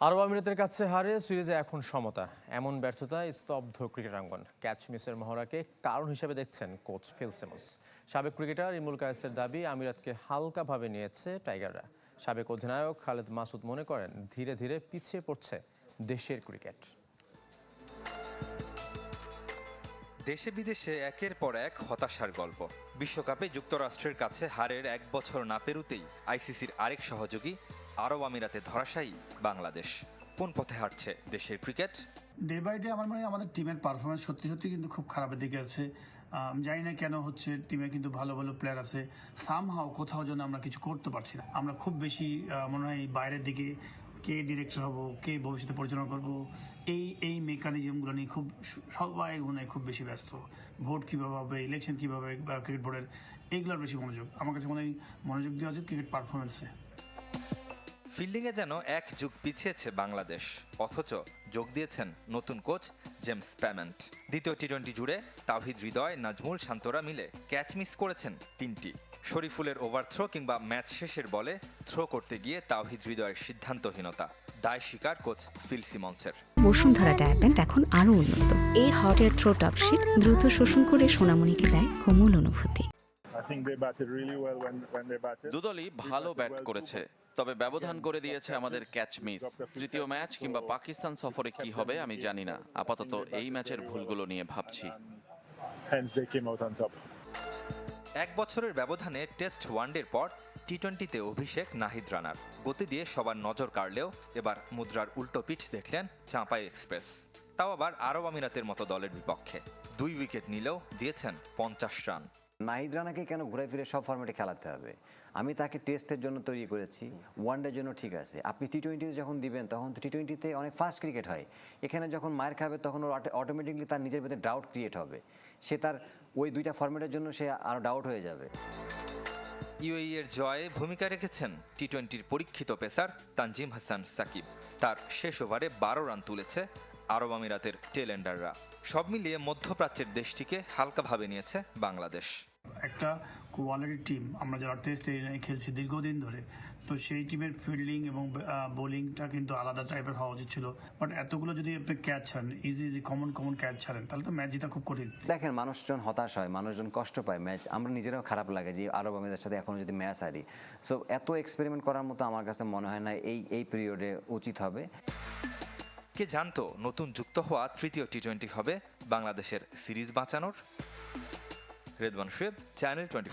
আরব আমিরাতের কাছে হারে সিরিজে এখন সমতা, এমন ব্যর্থতায় স্তব্ধ ক্রিকেট আঙ্গন ক্যাচ মিসের মহড়াকে কারণ হিসেবে দেখছেন কোচ ফিল সিমন্স। সাবেক ক্রিকেটার ইমরুল কায়েসের দাবি, আমিরাতকে হালকাভাবে নিয়েছে টাইগাররা। সাবেক অধিনায়ক খালেদ মাসুদ মনে করেন, ধীরে ধীরে পিছিয়ে পড়ছে দেশের ক্রিকেট। দেশে বিদেশে একের পর এক হতাশার গল্প। বিশ্বকাপে যুক্তরাষ্ট্রের কাছে হারের এক বছর না পেরুতেই আইসিসির আরেক সহযোগী আরব আমিরাতে ধরাশায়ী বাংলাদেশ। কোন পথে হাঁটছে দেশের ক্রিকেট? ডে বাই ডে আমার মনে হয় আমাদের টিমের পারফরমেন্স সত্যি সত্যি কিন্তু খুব খারাপের দিকে আছে। জানি না কেন হচ্ছে টিমে কিন্তু ভালো ভালো প্লেয়ার আছে। সামহাও কোথাও যেন আমরা কিছু করতে পারছি না। আমরা খুব বেশি মনে হয় বাইরের দিকে কে ডিরেক্টর হব, কে ভবিষ্যতে পরিচালনা করব, এই এই মেকানিজমগুলো নিয়ে খুব সবাই মনে হয় খুব বেশি ব্যস্ত। ভোট কীভাবে হবে ইলেকশন কীভাবে ক্রিকেট বোর্ডের এইগুলোর বেশি মনোযোগ। আমার কাছে মনে হয় মনোযোগ দেওয়া উচিত ক্রিকেট পারফরমেন্সে ফিল্ডিংয়ে যেন এক যুগ পিছিয়েছে বাংলাদেশ, অথচ যোগ দিয়েছেন নতুন কোচ জেমস প্যামেন্ট দ্বিতীয় টি টোয়েন্টি জুড়ে তাহিদ হৃদয়, নাজমুল শান্তরা মিলে ক্যাচ মিস করেছেন তিনটি। শরীফুলের ওভার থ্রো কিংবা ম্যাচ শেষের বলে থ্রো করতে গিয়ে তাওহিদ হৃদয়ের সিদ্ধান্তহীনতা, দায় স্বীকার কোচ ফিল সিমন্সের। বসুন্ধরা ডায়াপেন্ট এখন আরও উন্নত। এই hot air through top sheet দ্রুত শোষণ করে সোনামণিকে দেয় কোমল অনুভূতি। দুদলই ভালো ব্যাট করেছে তবে ব্যবধান করে দিয়েছে আমাদের ক্যাচ মিস তৃতীয় ম্যাচ কিংবা পাকিস্তান সফরে কি হবে আমি জানি না। আপাতত এই ম্যাচের ভুলগুলো নিয়ে ভাবছি. এক বছরের ব্যবধানে টেস্ট ওয়ানডের পর টি টোয়েন্টিতে অভিষেক নাহিদ রানার। গতি দিয়ে সবার নজর কাড়লেও এবার মুদ্রার উল্টো পিঠ দেখলেন চাঁপাই এক্সপ্রেস। তাও আবার আরব আমিরাতের মতো দলের বিপক্ষে। দুই উইকেট নিলেও দিয়েছেন পঞ্চাশ রান। নাহিদ রানাকে কেন ঘুরে ফিরে সব ফর্মেটে খেলাতে হবে? আমি তাকে টেস্টের জন্য তৈরি করেছি ওয়ানডের জন্য ঠিক আছে। আপনি টি টোয়েন্টিতে যখন দিবেন, তখন তো টি টোয়েন্টিতে অনেক ফাস্ট ক্রিকেট হয়। এখানে যখন মায়ের খাবে, তখন ওর অটোমেটিকলি তার নিজের ভেতরে ডাউট ক্রিয়েট হবে। সে তার ওই দুইটা ফর্মেটের জন্য সে আরও ডাউট হয়ে যাবে। ইউএই এর জয়ে ভূমিকা রেখেছেন টি টোয়েন্টির পরীক্ষিত পেসার তানজিম হাসান সাকিব। তার শেষ ওভারে বারো রান তুলেছে আরব আমিরাতের টেলেন্ডাররা সব মিলিয়ে মধ্যপ্রাচ্যের দেশটিকে হালকাভাবে নিয়েছে বাংলাদেশ। একটা কোয়ালিটি টিম আমরা যারা টেস্ট এরিয়ায় খেলছি দীর্ঘদিন ধরে তো সেই টিমের ফিল্ডিং এবং বোলিংটা কিন্তু আলাদা টাইপের হওয়া উচিত ছিল। বাট এতগুলো যদি আপনি ক্যাচ ছাড়েন easy easy common common catch ছাড়েন তাহলে তো ম্যাচ জিতা খুব কঠিন। দেখেন মানুষজন হতাশ হয় মানুষজন কষ্ট পায় ম্যাচ আমরা নিজেরাও খারাপ লাগে যে আরব আমিরাতের সাথে এখনও যদি ম্যাচ হারি। সো এত এক্সপেরিমেন্ট করার মতো আমার কাছে মনে হয় না এই এই পিরিয়ডে উচিত হবে। কে জানতো নতুন যুক্ত হওয়া তৃতীয় টি টোয়েন্টি হবে বাংলাদেশের সিরিজ বাঁচানোর? Redwan Shuyeb channel twenty